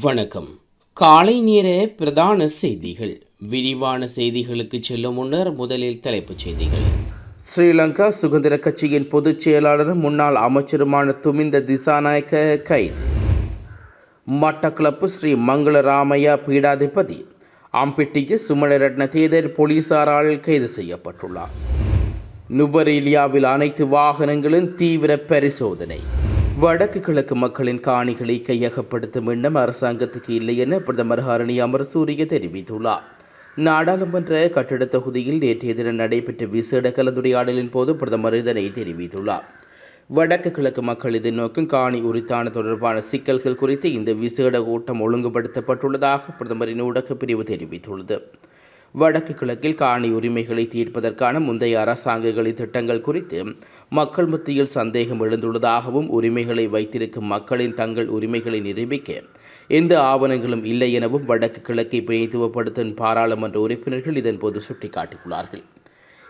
வணக்கம். காலை நேர பிரதான செய்திகள். விரிவான செய்திகளுக்கு செல்லும் முன்னர் முதலில் தலைப்புச் செய்திகள். ஸ்ரீலங்கா சுதந்திர கட்சியின் பொதுச் செயலாளரும் முன்னாள் அமைச்சருமான துமிந்த திசாநாயக்க கைது. மட்டக்களப்பு ஸ்ரீ மங்களராமையா பீடாதிபதி அம்பிட்டிக்கு சுமணரட்ன தேதர் போலீசாரால் கைது செய்யப்பட்டுள்ளார். நுபரேலியாவில் அனைத்து வாகனங்களும் தீவிர பரிசோதனை. வடக்கு கிழக்கு மக்களின் காணிகளை கையகப்படுத்தும் எண்ணம் அரசாங்கத்துக்கு இல்லை என பிரதமர் ஹரணி அமர்சூரிய தெரிவித்துள்ளார். நாடாளுமன்ற கட்டிடத் தொகுதியில் நேற்றைய தினம் நடைபெற்ற விசேட கலந்துரையாடலின் போது பிரதமர் இதனை தெரிவித்துள்ளார். வடக்கு கிழக்கு மக்கள் எதிர்நோக்கும் காணி உரித்தான தொடர்பான சிக்கல்கள் குறித்து இந்த விசேட கூட்டம் ஒழுங்குபடுத்தப்பட்டுள்ளதாக பிரதமரின் ஊடகப் பிரிவு தெரிவித்துள்ளது. வடக்கு கிழக்கில் காணி உரிமைகளை தீர்ப்பதற்கான முந்தைய அரசாங்கங்களின் திட்டங்கள் குறித்து மக்கள் மத்தியில் சந்தேகம் எழுந்துள்ளதாகவும் உரிமைகளை வைத்திருக்கும் மக்களின் தங்கள் உரிமைகளை நிரூபிக்க எந்த ஆவணங்களும் இல்லை எனவும் வடக்கு கிழக்கை பிரதித்துவப்படுத்தும் பாராளுமன்ற உறுப்பினர்கள் இதன்போது சுட்டிக்காட்டியுள்ளார்கள்.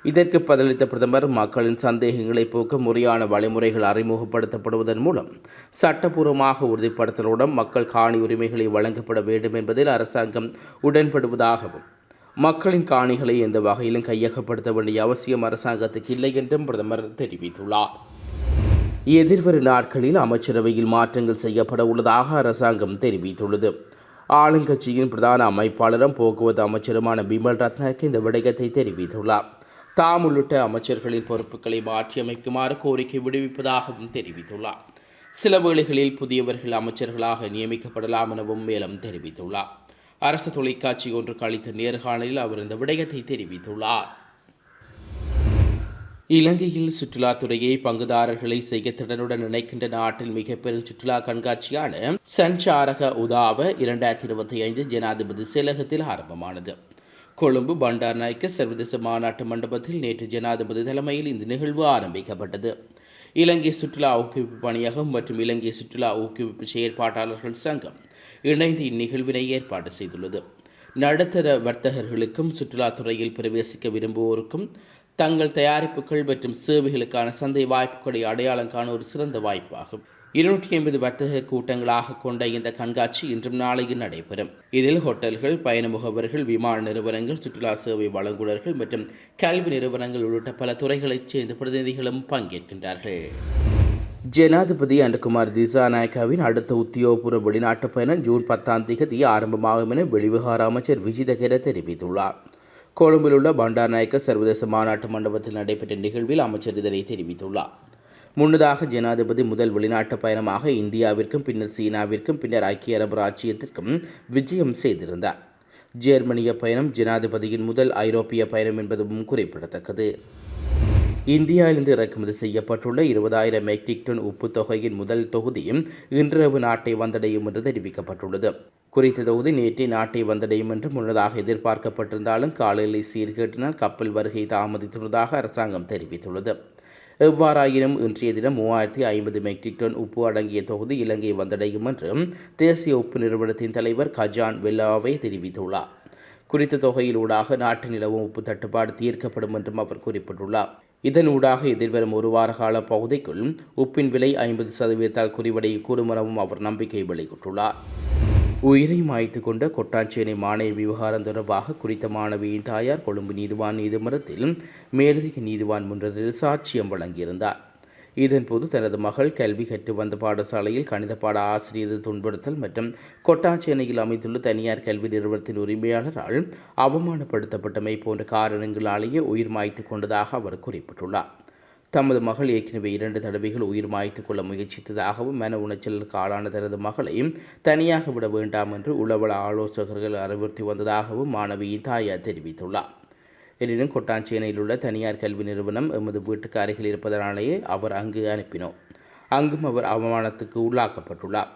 இதற்கு பதிலளித்த பிரதமர் மக்களின் சந்தேகங்களை போக்க முறையான வழிமுறைகள் அறிமுகப்படுத்தப்படுவதன் மூலம் சட்டப்பூர்வமாக உறுதிப்படுத்தலுடன் மக்கள் காணி உரிமைகளை வழங்கப்பட வேண்டும் என்பதில் அரசாங்கம் உடன்படுவதாகவும் மக்களின் காணிகளை எந்த வகையிலும் கையகப்படுத்த வேண்டிய அவசியம் அரசாங்கத்துக்கு இல்லை என்றும் பிரதமர் தெரிவித்துள்ளார். எதிர்வரும் நாட்களில் அமைச்சரவையில் மாற்றங்கள் செய்யப்பட உள்ளதாக அரசாங்கம் தெரிவித்துள்ளது. ஆளுங்கட்சியின் பிரதான அமைப்பாளரும் போக்குவரத்து அமைச்சருமான பிமல் ரத்னாக்கு இந்த விடயத்தை தெரிவித்துள்ளார். தாம் உள்ளிட்ட அமைச்சர்களின் பொறுப்புகளை மாற்றியமைக்குமாறு கோரிக்கை விடுவிப்பதாகவும் தெரிவித்துள்ளார். சில வேளைகளில் புதியவர்கள் அமைச்சர்களாக நியமிக்கப்படலாம் எனவும் மேலும் தெரிவித்துள்ளார். அரசு தொலைக்காட்சி ஒன்றுக்கு அளித்த நேர்காணலில் அவர் இந்த விடயத்தை தெரிவித்துள்ளார். இலங்கையில் சுற்றுலாத்துறையை பங்குதாரர்களை செய்ய திறனுடன் இணைக்கின்ற நாட்டில் மிக பெரும் சுற்றுலா கண்காட்சியான சஞ்சாரக உதாவ இரண்டாயிரத்தி இருபத்தி ஐந்து ஜனாதிபதி செயலகத்தில் ஆரம்பமானது. கொழும்பு பண்டார் நாயக்க சர்வதேச மாநாட்டு மண்டபத்தில் நேற்று ஜனாதிபதி தலைமையில் இந்த நிகழ்வு ஆரம்பிக்கப்பட்டது. இலங்கை சுற்றுலா ஊக்குவிப்பு பணியகம் மற்றும் இலங்கை சுற்றுலா ஊக்குவிப்பு செயற்பாட்டாளர்கள் சங்கம் இணைந்து இந்நிகழ்வினை ஏற்பாடு செய்துள்ளது. நடுத்தர வர்த்தகர்களுக்கும் சுற்றுலாத்துறையில் பிரவேசிக்க விரும்புவோருக்கும் தங்கள் தயாரிப்புகள் மற்றும் சேவைகளுக்கான சந்தை வாய்ப்புகளை அடையாளம் காண ஒரு சிறந்த வாய்ப்பாகும். இருநூற்றி ஐம்பது வர்த்தக கூட்டங்களாக கொண்ட இந்த கண்காட்சி இன்றும் நாளையும் நடைபெறும். இதில் ஹோட்டல்கள் பயண முகவர்கள் விமான நிறுவனங்கள் சுற்றுலா சேவை வழங்குநர்கள் மற்றும் கல்வி நிறுவனங்கள் உள்ளிட்ட பல துறைகளைச் சேர்ந்த பிரதிநிதிகளும் பங்கேற்கின்றார்கள். ஜனாதிபதி அனுகுமார் திசாநாயக்காவின் அடுத்த உத்தியோகபூர்வ வெளிநாட்டு பயணம் ஜூன் பத்தாம் தேதி ஆரம்பமாகும் என வெளிவிகார அமைச்சர் விஜிதகர தெரிவித்துள்ளார். கொழும்பில் உள்ள பண்டார்நாயக்க சர்வதேச மாநாட்டு மண்டபத்தில் நடைபெற்ற நிகழ்வில் அமைச்சர் இதனை தெரிவித்துள்ளார். முன்னதாக ஜனாதிபதி முதல் வெளிநாட்டு பயணமாக இந்தியாவிற்கும் பின்னர் சீனாவிற்கும் பின்னர் ஐக்கிய அரபு ராச்சியத்திற்கும் விஜயம் செய்திருந்தார். ஜெர்மனிய பயணம் ஜனாதிபதியின் முதல் ஐரோப்பிய பயணம் என்பதும் குறிப்பிடத்தக்கது. இந்தியாவிலிருந்து இறக்குமதி செய்யப்பட்டுள்ள இருபதாயிரம் மெட்ரிக் டன் உப்பு தொகையின் முதல் தொகுதியும் இன்றிரவு நாட்டை வந்தடையும் என்று தெரிவிக்கப்பட்டுள்ளது. குறித்த தொகுதி நேற்றே நாட்டை வந்தடையும் என்று முன்னதாக எதிர்பார்க்கப்பட்டிருந்தாலும் காலநிலை சீர்கேட்டினால் கப்பல் வருகை தாமதித்துள்ளதாக அரசாங்கம் தெரிவித்துள்ளது. எவ்வாறாயினும் இன்றைய தினம் மூவாயிரத்தி ஐம்பது மெட்ரிக் டன் உப்பு அடங்கிய தொகுதி இலங்கை வந்தடையும் என்று தேசிய உப்பு நிறுவனத்தின் தலைவர் கஜான் வெல்லாவை தெரிவித்துள்ளார். குறித்த தொகையில் ஊடாக நாட்டு நிலவும் உப்பு தட்டுப்பாடு தீர்க்கப்படும் என்றும் அவர் குறிப்பிட்டுள்ளார். இதனூடாக எதிர்வரும் ஒரு வார கால பகுதிக்குள் உப்பின் விலை ஐம்பது சதவீதத்தால் குறிவடை எனவும் அவர் நம்பிக்கை வெளியிட்டுள்ளார். உயிரை மாய்த்து கொண்ட கொட்டாஞ்சேனை மாணவி விவகாரம் தொடர்பாக குறித்த மாணவியின் தாயார் கொழும்பு நீதிவான் நீதிமன்றத்தில் மேலதிக நீதிவான் முன்றதில் சாட்சியம் வழங்கியிருந்தார். இதன்போது தனது மகள் கல்வி கற்று வந்த பாடசாலையில் கணித பாட ஆசிரியர் துன்புறுத்தல் மற்றும் கொட்டாஞ்சேனையில் அமைந்துள்ள தனியார் கல்வி நிறுவனத்தின் உரிமையாளரால் அவமானப்படுத்தப்பட்டமை போன்ற காரணங்களாலேயே உயிர் மாய்த்து கொண்டதாக அவர் குறிப்பிட்டுள்ளார். தமது மகள் ஏற்கனவே இரண்டு தடவைகள் உயிர் மாய்த்து கொள்ள முயற்சித்ததாகவும் மன உளைச்சலுக்கு ஆளான தனது மகளையும் தனியாக விட வேண்டாம் என்று உளவள ஆலோசகர்கள் அறிவுறுத்தி வந்ததாகவும் மாணவியின் தாயார் தெரிவித்துள்ளார். எனினும் கொட்டாஞ்சேனையில் உள்ள தனியார் கல்வி நிறுவனம் எமது வீட்டுக்கு அருகில் இருப்பதனாலேயே அவர் அங்கு அனுப்பினோம். அங்கும் அவர் அவமானத்துக்கு உள்ளாக்கப்பட்டுள்ளார்.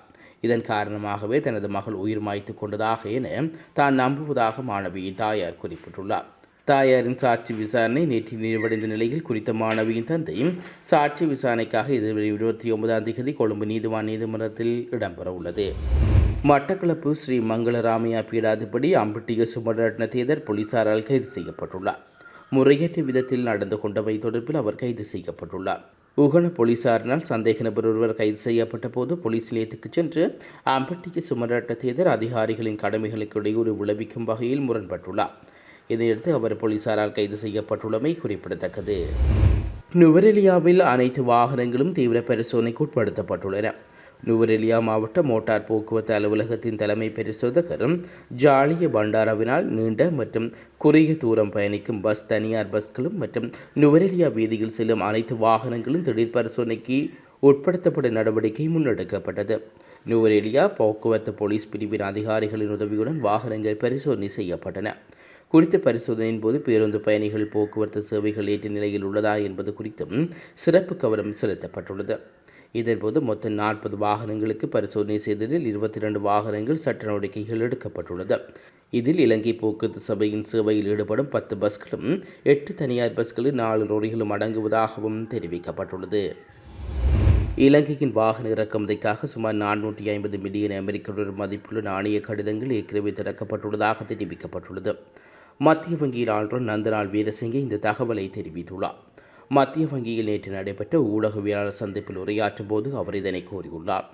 இதன் காரணமாகவே தனது மகள் உயிர் மாய்த்து கொண்டதாக என தான் நம்புவதாக மாணவியின் தாயார் குறிப்பிட்டுள்ளார். தாயாரின் சாட்சி விசாரணை நேற்று நிறைவடைந்த நிலையில் குறித்த மாணவியின் தந்தையும் சாட்சி விசாரணைக்காக எதிர்வரும் இருபத்தி ஒன்பதாம் தேதி கொழும்பு நீதிவான் நீதிமன்றத்தில் இடம்பெற உள்ளது மட்டக்களப்பு ஸ்ரீ மங்களராமையா பீடாதிபதி அம்பிட்டிய சுமரட்ன தேதர் போலீசாரால் கைது செய்யப்பட்டுள்ளார். முறையற்ற விதத்தில் நடந்து கொண்டவை தொடர்பில் அவர் கைது செய்யப்பட்டுள்ளார். உகன போலீசாரினால் சந்தேக நபர் ஒருவர் கைது செய்யப்பட்ட போது போலீஸ் நிலையத்துக்கு சென்று அம்பட்டிக்கு சுமரட்ட தேர்தல் அதிகாரிகளின் கடமைகளுக்கு இடையூறு விளைவிக்கும் வகையில் முரண்பட்டுள்ளார். இதையடுத்து அவர் போலீசாரால் கைது செய்யப்பட்டுள்ளமை குறிப்பிடத்தக்கது. நுவரெலியாவில் அனைத்து வாகனங்களும் தீவிர பரிசோதனைக்கு உட்படுத்தப்பட்டுள்ளன. நுவரெலியா மாவட்ட மோட்டார் போக்குவரத்து அலுவலகத்தின் தலைமை பரிசோதகரும் ஜாலிய பண்டாராவினால் நீண்ட மற்றும் குறுகிய தூரம் பயணிக்கும் பஸ் தனியார் பஸ்களும் மற்றும் நுவரெலியா வீதியில் செல்லும் அனைத்து வாகனங்களும் திடீர் பரிசோதனைக்கு உட்படுத்தப்படும் நடவடிக்கை முன்னெடுக்கப்பட்டது. நுவரெலியா போக்குவரத்து போலீஸ் பிரிவின் அதிகாரிகளின் உதவியுடன் வாகனங்கள் பரிசோதனை செய்யப்பட்டன. குறித்த பரிசோதனையின் போது பேருந்து பயணிகள் போக்குவரத்து சேவைகள் ஏற்ற நிலையில் உள்ளதா என்பது குறித்தும் சிறப்பு கவனம் செலுத்தப்பட்டுள்ளது. இதன்போது மொத்தம் நாற்பது வாகனங்களுக்கு பரிசோதனை செய்ததில் இருபத்தி இரண்டு வாகனங்கள் சட்ட நடவடிக்கைகள் எடுக்கப்பட்டுள்ளது. இதில் இலங்கை போக்குவரத்து சபையின் சேவையில் ஈடுபடும் பத்து பஸ்களும் எட்டு தனியார் பஸ்களில் நாலு லோரிகளும் அடங்குவதாகவும் தெரிவிக்கப்பட்டுள்ளது. இலங்கையின் வாகன இறக்குமதிக்காக சுமார் நானூற்றி ஐம்பது மில்லியன் அமெரிக்க மதிப்புள்ள நாணய கடிதங்கள் ஏற்கனவே திறக்கப்பட்டுள்ளதாக தெரிவிக்கப்பட்டுள்ளது. மத்திய வங்கியில் ஆளுநர் நந்தலால் வீரசிங்கே இந்த தகவலை தெரிவித்துள்ளார். மத்திய வங்கியில் நேற்று நடைபெற்ற ஊடகவியலாளர் சந்திப்பில் உரையாற்றும் போது அவர் இதனை கூறியுள்ளார்.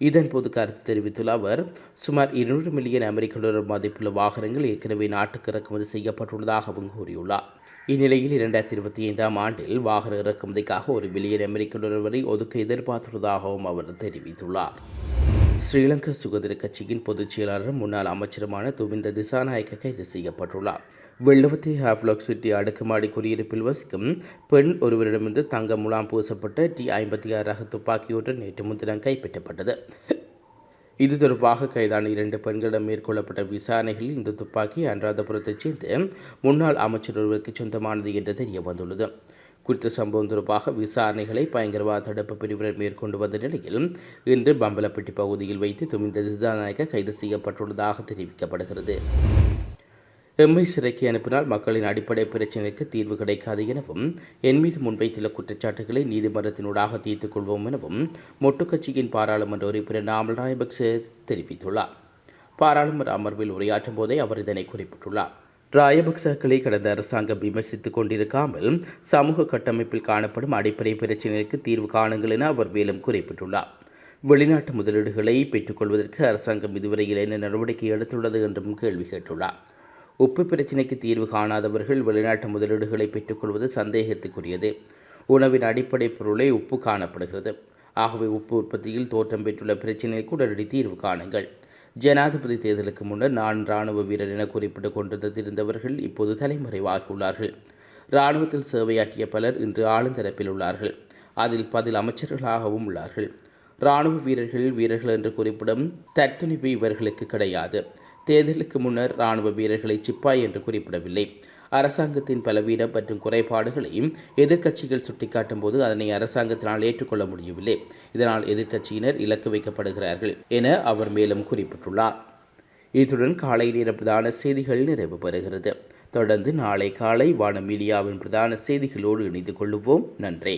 இதன்போது கருத்து தெரிவித்துள்ள அவர் சுமார் இருநூறு மில்லியன் அமெரிக்க டாலர் மதிப்புள்ள வாகனங்கள் ஏற்கனவே நாட்டுக்கு இறக்குமதி செய்யப்பட்டுள்ளதாகவும் கூறியுள்ளார். இந்நிலையில் இரண்டாயிரத்தி இருபத்தி ஐந்தாம் ஆண்டில் வாகன இறக்குமதிக்காக ஒரு பில்லியன் அமெரிக்க டாலர் வரை ஒதுக்க எதிர்பார்த்துள்ளதாகவும் அவர் தெரிவித்துள்ளார். ஸ்ரீலங்கா சுதந்திர கட்சியின் பொதுச் செயலாளரும் முன்னாள் அமைச்சருமான துவிந்த திசாநாயக்க கைது செய்யப்பட்டுள்ளார். வெள்ளவத்தி ஹாஃப்லாக் சிட்டி அடுக்குமாடி குடியிருப்பில் வசிக்கும் பெண் ஒருவரிடமிருந்து தங்க முலாம் பூசப்பட்ட டி ஐம்பத்தி ஆறு ரக துப்பாக்கியுடன் நேற்று முன்தினம் கைப்பற்றப்பட்டது. இது தொடர்பாக கைதான இரண்டு பெண்களிடம் மேற்கொள்ளப்பட்ட விசாரணைகளில் இந்த துப்பாக்கி அனுராதபுரத்தைச் சேர்ந்த முன்னாள் அமைச்சர் ஒருவருக்கு சொந்தமானது என்று தெரிய வந்துள்ளது. குறித்த சம்பவம் தொடர்பாக விசாரணைகளை பயங்கரவாத தடுப்பு பிரிவினர் மேற்கொண்டு வந்த நிலையில் இன்று பம்பலப்பட்டி பகுதியில் வைத்து துமிந்த திசாநாயக்க கைது செய்யப்பட்டுள்ளதாக தெரிவிக்கப்படுகிறது. எம்மை சிறைக்கு அனுப்பினால் மக்களின் அடிப்படை பிரச்சினைக்கு தீர்வு கிடைக்காது எனவும் என் மீது முன்வைத்துள்ள குற்றச்சாட்டுகளை நீதிமன்றத்தினூடாக தீர்த்துக் கொள்வோம் எனவும் மொட்டு கட்சியின் பாராளுமன்ற உறுப்பினர் நாமல் ராயபக்சே தெரிவித்துள்ளார். பாராளுமன்ற அமர்வில் உரையாற்றும் போதே அவர் இதனை குறிப்பிட்டுள்ளார். ராயபக்சக்களை கடந்த அரசாங்கம் விமர்சித்துக் கொண்டிருக்காமல் சமூக கட்டமைப்பில் காணப்படும் அடிப்படை பிரச்சினைகளுக்கு தீர்வு காணுங்கள் என அவர் மேலும் குறிப்பிட்டுள்ளார். வெளிநாட்டு முதலீடுகளை பெற்றுக்கொள்வதற்கு அரசாங்கம் இதுவரையில் என்ன நடவடிக்கை எடுத்துள்ளது என்றும் கேள்வி கேட்டுள்ளார். உப்பு பிரச்சினைக்கு தீர்வு காணாதவர்கள் வெளிநாட்டு முதலீடுகளை பெற்றுக்கொள்வது சந்தேகத்துக்குரியது. உணவின் அடிப்படை பொருளை உப்பு காணப்படுகிறது. ஆகவே உப்பு உற்பத்தியில் தோற்றம் பெற்றுள்ள பிரச்சினைக்கு உடனடி தீர்வு காணுங்கள். ஜனாதிபதி தேர்தலுக்கு முன்னர் நான் இராணுவ வீரர் என குறிப்பிட்டுக் கொண்டிருந்தவர்கள் இப்போது தலைமறைவாகியுள்ளார்கள். இராணுவத்தில் சேவையாற்றிய பலர் இன்று ஆளுந்தரப்பில் உள்ளார்கள். அதில் பதில் அமைச்சர்களாகவும் உள்ளார்கள். இராணுவ வீரர்கள் வீரர்கள் என்று குறிப்பிடும் தற்துணிப்பு இவர்களுக்கு கிடையாது. தேர்தலுக்கு முன்னர் இராணுவ வீரர்களை சிப்பாய் என்று குறிப்பிடவில்லை. அரசாங்கத்தின் பலவீனம் மற்றும் குறைபாடுகளையும் எதிர்க்கட்சிகள் சுட்டிக்காட்டும் போது அதனை அரசாங்கத்தினால் ஏற்றுக்கொள்ள முடியவில்லை. இதனால் எதிர்க்கட்சியினர் இலக்கு வைக்கப்படுகிறார்கள் என அவர் மேலும் குறிப்பிட்டுள்ளார். இத்துடன் காலை நேர பிரதான செய்திகள் நிறைவு பெறுகிறது. தொடர்ந்து நாளை காலை வான மீடியாவின் பிரதான செய்திகளோடு இணைந்து கொள்ளுவோம் நன்றி.